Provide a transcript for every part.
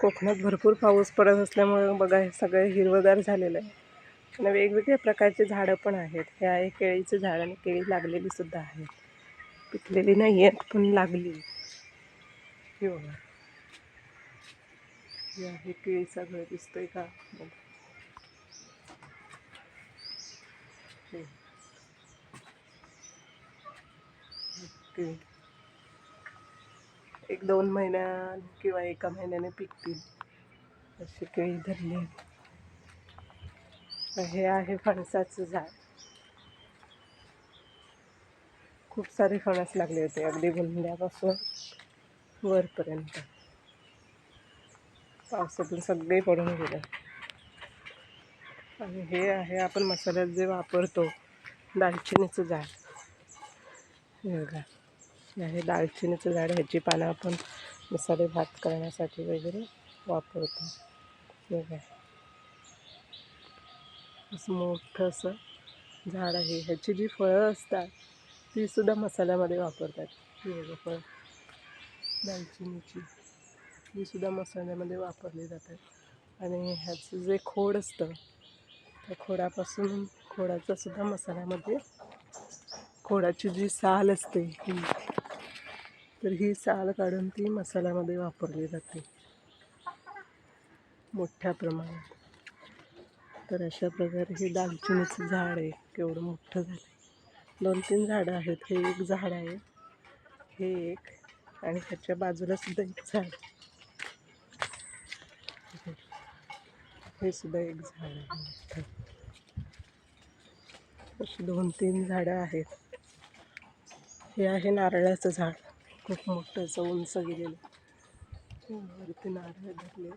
कोकणात भरपूर पाऊस पडत असल्यामुळं बघा हे सगळं हिरवंगार झालेलं आहे. आणि वेगवेगळ्या प्रकारचे झाडं पण आहेत. हे आहे केळीचं झाड आणि केळी लागलेली सुद्धा आहेत पिकलेली नाही आहेत पण लागली. हे बघा. हे आहे केळीचा घर. दिसतोय का? बघा. केळी. एक दोन महिन्या किंवा एका महिन्याने पिकतील. अशी केळी धरली आहेत. हे आहे फणसाचं झाड. खूप सारे फणस लागले होते अगदी गुंड्यापासून वरपर्यंत. पावसातून सगळे पडून गेले. आणि हे आहे आपण मसाल्यात जे वापरतो दालचिनीचं झाड. हे बघा. हे दालचिनीचं झाड ह्याची पानं आपण मसाले भात करण्यासाठी वगैरे वापरतो. ठीक आहे असं मोठं असं झाड आहे. ह्याची जी फळं असतात ती सुद्धा मसाल्यामध्ये वापरतात. ही फळं. दालचिनीची. तीसुद्धा मसाल्यामध्ये वापरली जातात. आणि ह्याचं जे खोड असतं त्या खोडापासून खोडाचा सुद्धा मसाल्यामध्ये खोडाची जी साल असते ही तर ही साल काढून ती मसाल्यामध्ये वापरली जाते. मोठ्या प्रमाणात. तर अशा प्रकारे हे दालचिनीचं झाड आहे. केवढं मोठं झालं आहे दोन तीन झाडं आहेत. हे एक झाड आहे. हे एक आणि त्याच्या बाजूला सुद्धा एक झाड हे सुद्धा एक झाड आहे. मोठं. अशी दोन तीन झाडं आहेत. हे आहे नारळाचं झाड. खूप मोठं असं उंच गेलेलं. वरती नारळ धरले.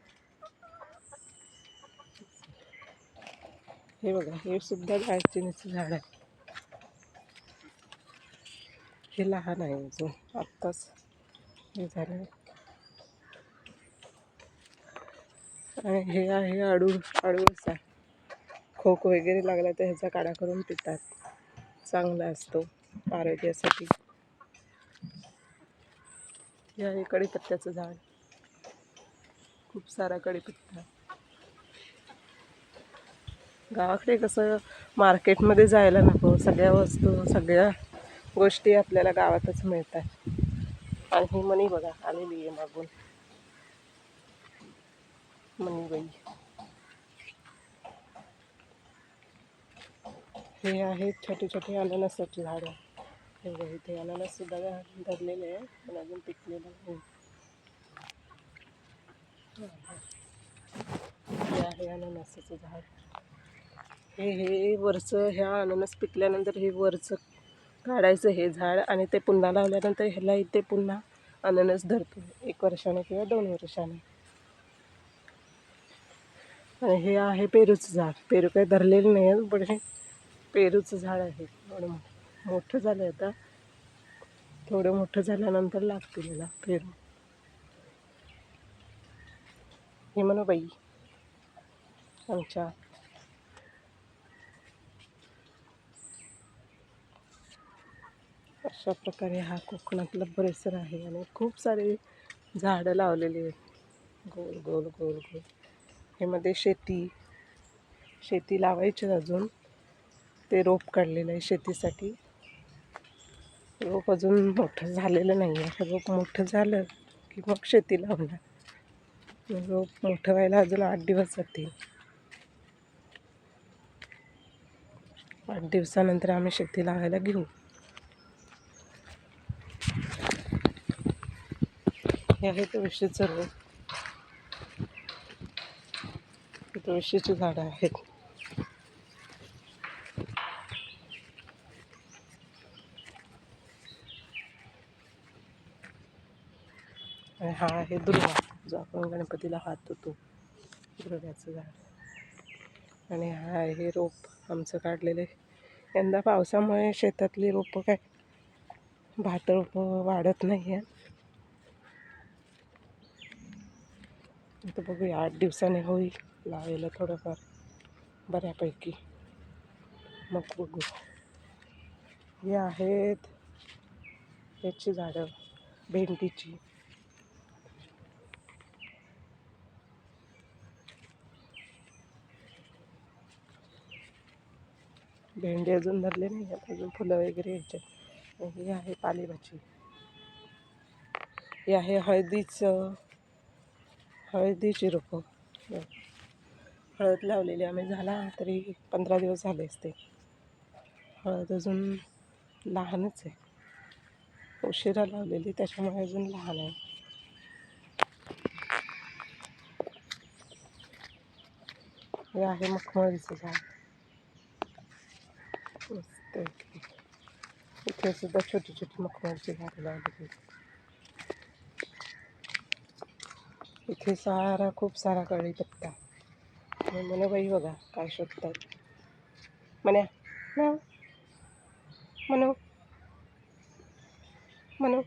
हे बघा हे सुद्धा दालचिनीचं झाड आहे. हे लहान आहे अजून आत्ताच हे झालं. आणि हे आहे अडू अडूळसा खोक वगैरे लागला तर ह्याचा काढा करून पितात. चांगला असतो आरोग्यासाठी. हे आहे कढीपत्त्याचं झाड. खूप सारा कढीपत्ता. गावाकडे कसं मार्केटमध्ये जायला नको. सगळ्या वस्तू सगळ्या गोष्टी आपल्याला गावातच मिळतात. आणि ही मणी बघा आलेली आहे मागून. मणीबाई. हे आहेत छोटे छोटे अननसाची झाडं. हे बघा इथे अननस सुद्धा धरलेले आहे पण अजून पिकलेलं नाही. हे आहे अननसाचं झाड. हे हे वरचं ह्या अननस पिकल्यानंतर हे वरचं काढायचं हे झाड आणि ते पुन्हा लावल्यानंतर ह्याला इथे पुन्हा अननस धरतो. एक वर्षाने किंवा दोन वर्षाने. आणि हे आहे पेरूचं झाड. पेरू काही धरलेलं नाही आहे पण हे पेरूचं झाड आहे एवढं मोठं झालं आता. थोडं मोठं झाल्यानंतर लागतील याला पेरू. हे म्हणा बाई. आमच्या. अशा प्रकारे हा कोकणातला परिसर आहे आणि खूप सारे झाडं लावलेली आहेत. गोल गोल गोल गोल. हे मध्ये शेती शेती लावायची अजून. ते रोप काढलेलं आहे शेतीसाठी. रोप अजून मोठं झालेलं नाही आहे. रोप मोठं झालं की मग शेती लावणार. रोप मोठं व्हायला अजून आठ दिवस जातील. आठ दिवसानंतर आम्ही शेती लावायला घेऊ. हे आहे तुळशीचं रोप. तुळशीची झाडं आहेत. आणि हा आहे दुर्वा. जो आपण गणपतीला हात होतो दुर्व्याचं झाड. आणि हा आहे रोप. आमचं काढलेले यंदा पावसामुळे शेतातली रोपं काय भात रोपं वाढत नाही आहे आता बघूया आठ दिवसाने होईल. लावायला थोडंफार बऱ्यापैकी. मग बघू. हे आहेत याची झाडं भेंडीची. भेंडी अजून धरले नाही आहेत अजून फुलं वगैरे यायचे. ही आहे पालेभाजी. ही आहे हळदीचं हळदीची रोपं. हळद लावलेली आम्ही झाला तरी पंधरा दिवस झाले असते. हळद अजून लहानच आहे. उशिरा लावलेली त्याच्यामुळे अजून लहान आहे. हे आहे मखमलीचं झाड. मस्त इथे सुद्धा छोटी छोटी मखमलची झाडं लावली इथे सारा खूप सारा कळी पत्ता म्हणे बाई बघा काय शोधतात म्हण्या ना म्हणू म्हणू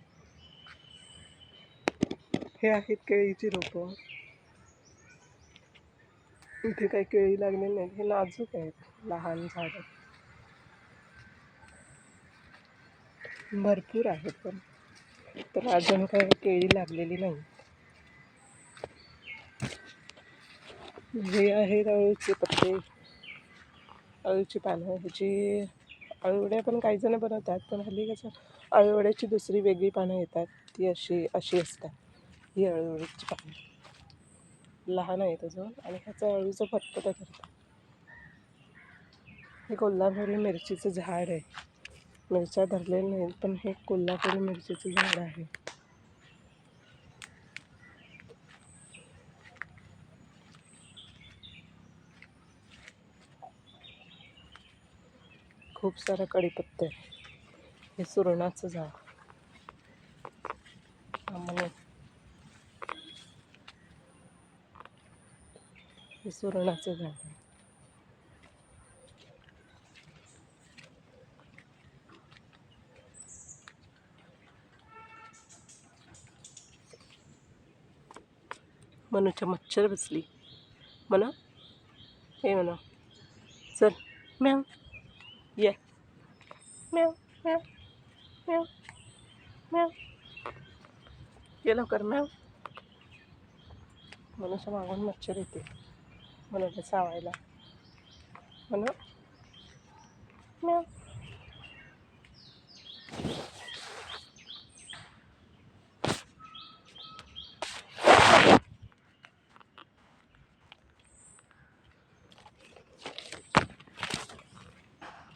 हे आहेत केळीची रोपं इथे काही केळी लागली नाहीत. हे नाजूक आहेत. लहान झाडं. भरपूर आहेत पण तर अजून काही केळी लागलेली नाही. हे आहेत अळूचे पत्ते. अळूची पानं ह्याची अळूवड्या पण काही जण बनवतात पण हल्ली कसं अळूवड्याची दुसरी वेगळी पानं येतात ती अशी अशी असतात ही अळूवड्याची पानं. लहान आहेत अजून आणि ह्याचं अळूचं फटफट करतात. हे कोल्हापुरी मिरचीचं झाड आहे. मिरच्या धरलेल्या नाहीत पण हे कोल्हापुरी मिरचीचं झाड आहे. खूप सारा कढीपत्ता आहे. हे सुरणाचं झाड. आम्हाला हे सुरणाचं झाड आहे. मनूच्या मच्छर बसली. म्हणा हे म्हणा. चल म्याव. ये. म्याव म्याव म्याव म्याव. ये लवकर म्याव. मनूच्या मागून मच्छर येते. मनूला चावायला म्हणा म्याव.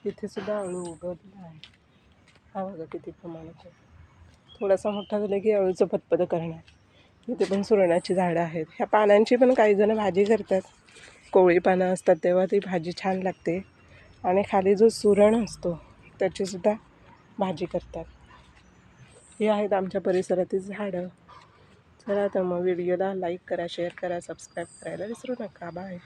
इथे सुद्धा अळू उगवलेला आहे. हा बघा किती प्रमाणात थोडासा मोठा झाला की अळूचं फतफतं करणार. इथे पण सुरणाची झाडं आहेत. ह्या पानांची पण काही जण भाजी करतात. कोवळी पानं असतात तेव्हा ती भाजी छान लागते. आणि खाली जो सुरण असतो त्याचीसुद्धा भाजी करतात. हे आहेत आमच्या परिसरातील झाडं. चला तर मग व्हिडिओला लाईक करा शेअर करा सबस्क्राईब करायला विसरू नका. बाय.